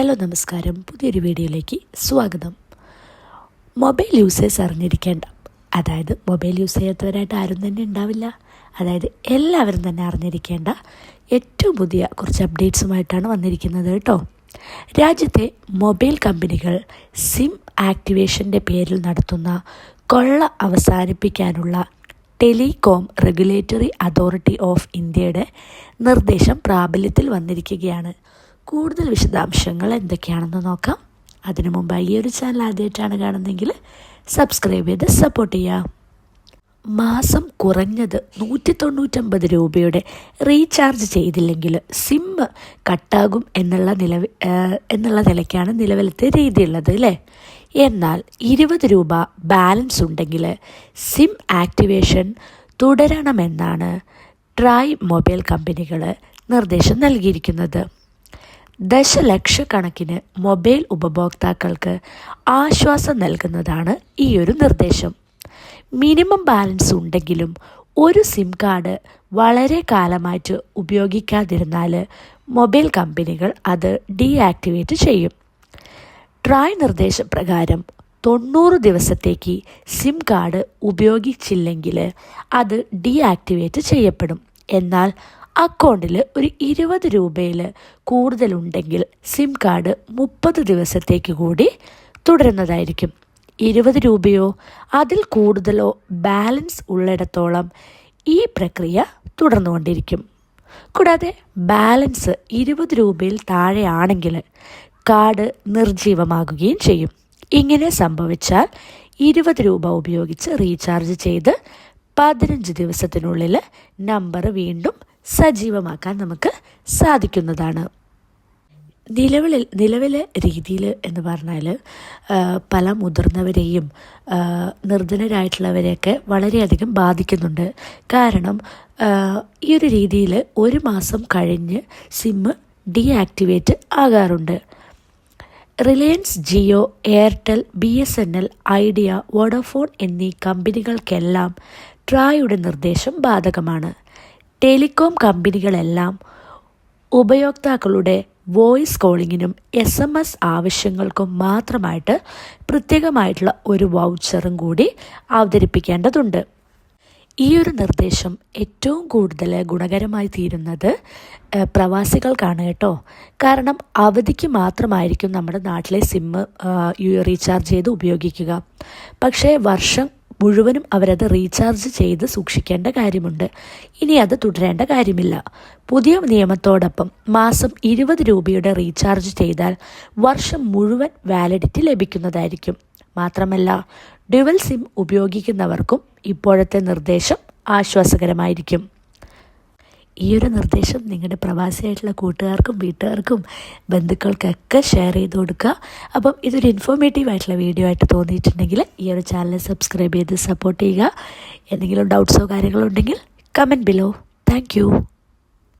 Hello നമസ്കാരം. പുതിയൊരു വീഡിയോയിലേക്ക് സ്വാഗതം. മൊബൈൽ യൂസേഴ്സ് അറിഞ്ഞിരിക്കേണ്ട. അതായത് മൊബൈൽ യൂസ് ചെയ്യാത്തവരായിട്ട് ആരും തന്നെ ഉണ്ടാവില്ല. അതായത് എല്ലാവരും തന്നെ അറിഞ്ഞിരിക്കേണ്ട ഏറ്റവും പുതിയ കുറച്ച് അപ്ഡേറ്റ്സുമായിട്ടാണ് വന്നിരിക്കുന്നത് കേട്ടോ. രാജ്യത്തെ മൊബൈൽ കമ്പനികൾ സിം ആക്ടിവേഷന്റെ പേരിൽ നടത്തുന്ന കൊള്ള അവസാനിപ്പിക്കാനുള്ള ടെലികോം റെഗുലേറ്ററി അതോറിറ്റി ഓഫ് ഇന്ത്യയുടെ നിർദ്ദേശം പ്രാബല്യത്തിൽ വന്നിരിക്കുകയാണ്. കൂടുതൽ വിശദാംശങ്ങൾ എന്തൊക്കെയാണെന്ന് നോക്കാം. അതിനു മുമ്പ് ഈ ഒരു ചാനൽ ആദ്യമായിട്ടാണ് കാണുന്നതെങ്കിൽ സബ്സ്ക്രൈബ് ചെയ്ത് സപ്പോർട്ട് ചെയ്യുക മാസം കുറഞ്ഞത് നൂറ്റി തൊണ്ണൂറ്റമ്പത് രൂപയുടെ റീചാർജ് ചെയ്തില്ലെങ്കിൽ സിം കട്ടാകും എന്നുള്ള നിലവിൽ എന്നുള്ള നിലയ്ക്കാണ് നിലവിലത്തെ രീതിയുള്ളത് അല്ലേ? എന്നാൽ ഇരുപത് രൂപ ബാലൻസ് ഉണ്ടെങ്കിൽ സിം ആക്ടിവേഷൻ തുടരണമെന്നാണ് ട്രൈ മൊബൈൽ കമ്പനികൾ നിർദ്ദേശം നൽകിയിരിക്കുന്നത്. ദശലക്ഷക്കണക്കിന് മൊബൈൽ ഉപഭോക്താക്കൾക്ക് ആശ്വാസം നൽകുന്നതാണ് ഈ ഒരു നിർദ്ദേശം. മിനിമം ബാലൻസ് ഉണ്ടെങ്കിലും ഒരു സിം കാർഡ് വളരെ കാലമായിട്ട് ഉപയോഗിക്കാതിരുന്നാൽ മൊബൈൽ കമ്പനികൾ അത് ഡീആക്ടിവേറ്റ് ചെയ്യും. ട്രായ് നിർദ്ദേശപ്രകാരം തൊണ്ണൂറ് ദിവസത്തേക്ക് സിം കാർഡ് ഉപയോഗിച്ചില്ലെങ്കിൽ അത് ഡീആക്ടിവേറ്റ് ചെയ്യപ്പെടും. എന്നാൽ അക്കൗണ്ടിൽ ഒരു ഇരുപത് രൂപയിൽ കൂടുതലുണ്ടെങ്കിൽ സിം കാർഡ് മുപ്പത് ദിവസത്തേക്ക് കൂടി തുടരുന്നതായിരിക്കും. ഇരുപത് രൂപയോ? അതിൽ കൂടുതലോ ബാലൻസ് ഉള്ളിടത്തോളം ഈ പ്രക്രിയ തുടർന്നുകൊണ്ടിരിക്കും. കൂടാതെ ബാലൻസ് ഇരുപത് രൂപയിൽ താഴെയാണെങ്കിൽ കാർഡ് നിർജീവമാകുകയും ചെയ്യും. ഇങ്ങനെ സംഭവിച്ചാൽ ഇരുപത് രൂപ ഉപയോഗിച്ച് റീചാർജ് ചെയ്ത് പതിനഞ്ച് ദിവസത്തിനുള്ളിൽ നമ്പർ വീണ്ടും സജീവമാക്കാൻ നമുക്ക് സാധിക്കുന്നതാണ്. നിലവിൽ നിലവിലെ രീതിയിൽ എന്ന് പറഞ്ഞാൽ പല മുതിർന്നവരെയും നിർധനരായിട്ടുള്ളവരെയൊക്കെ വളരെയധികം ബാധിക്കുന്നുണ്ട്. കാരണം ഈ ഒരു രീതിയിൽ ഒരു മാസം കഴിഞ്ഞ് സിമ്മ് ഡീആക്ടിവേറ്റ് ആകാറുണ്ട്. Reliance Jio Airtel B S N L Idea Vodafone എന്നീ കമ്പനികൾക്കെല്ലാം ട്രായുടെ നിർദ്ദേശം ബാധകമാണ്. ടെലികോം കമ്പനികളെല്ലാം ഉപയോക്താക്കളുടെ വോയിസ് കോളിങ്ങിനും എസ് എം എസ് ആവശ്യങ്ങൾക്കും മാത്രമായിട്ട് പ്രത്യേകമായിട്ടുള്ള ഒരു വൗച്ചറും കൂടി അവതരിപ്പിക്കേണ്ടതുണ്ട്. ഈ ഒരു നിർദ്ദേശം ഏറ്റവും കൂടുതൽ ഗുണകരമായി തീരുന്നത് പ്രവാസികൾക്കാണ് കേട്ടോ. കാരണം അവധിക്ക് മാത്രമായിരിക്കും നമ്മുടെ നാട്ടിലെ സിമ്മ് റീചാർജ് ചെയ്ത് ഉപയോഗിക്കുക. പക്ഷേ വർഷം മുഴുവനും അവരത് റീചാർജ് ചെയ്ത് സൂക്ഷിക്കേണ്ട കാര്യമുണ്ട്. ഇനി അത് തുടരേണ്ട കാര്യമില്ല. പുതിയ നിയമത്തോടൊപ്പം മാസം ഇരുപത് രൂപയുടെ റീചാർജ് ചെയ്താൽ വർഷം മുഴുവൻ വാലിഡിറ്റി ലഭിക്കുന്നതായിരിക്കും. മാത്രമല്ല ഡ്യുവൽ സിം ഉപയോഗിക്കുന്നവർക്കും ഇപ്പോഴത്തെ നിർദ്ദേശം ആശ്വാസകരമായിരിക്കും. ഈ ഒരു നിർദ്ദേശം നിങ്ങളുടെ പ്രവാസിയായിട്ടുള്ള കൂട്ടുകാർക്കും വീട്ടുകാർക്കും ബന്ധുക്കൾക്കൊക്കെ ഷെയർ ചെയ്ത് കൊടുക്കുക. അപ്പം ഇതൊരു ഇൻഫോർമേറ്റീവ് ആയിട്ടുള്ള വീഡിയോ ആയിട്ട് തോന്നിയിട്ടുണ്ടെങ്കിൽ ഈ ഒരു ചാനൽ സബ്സ്ക്രൈബ് ചെയ്ത് സപ്പോർട്ട് ചെയ്യുക. എന്തെങ്കിലും ഡൗട്ട്സോ കാര്യങ്ങളോ ഉണ്ടെങ്കിൽ കമന്റ് ബിലോ താങ്ക്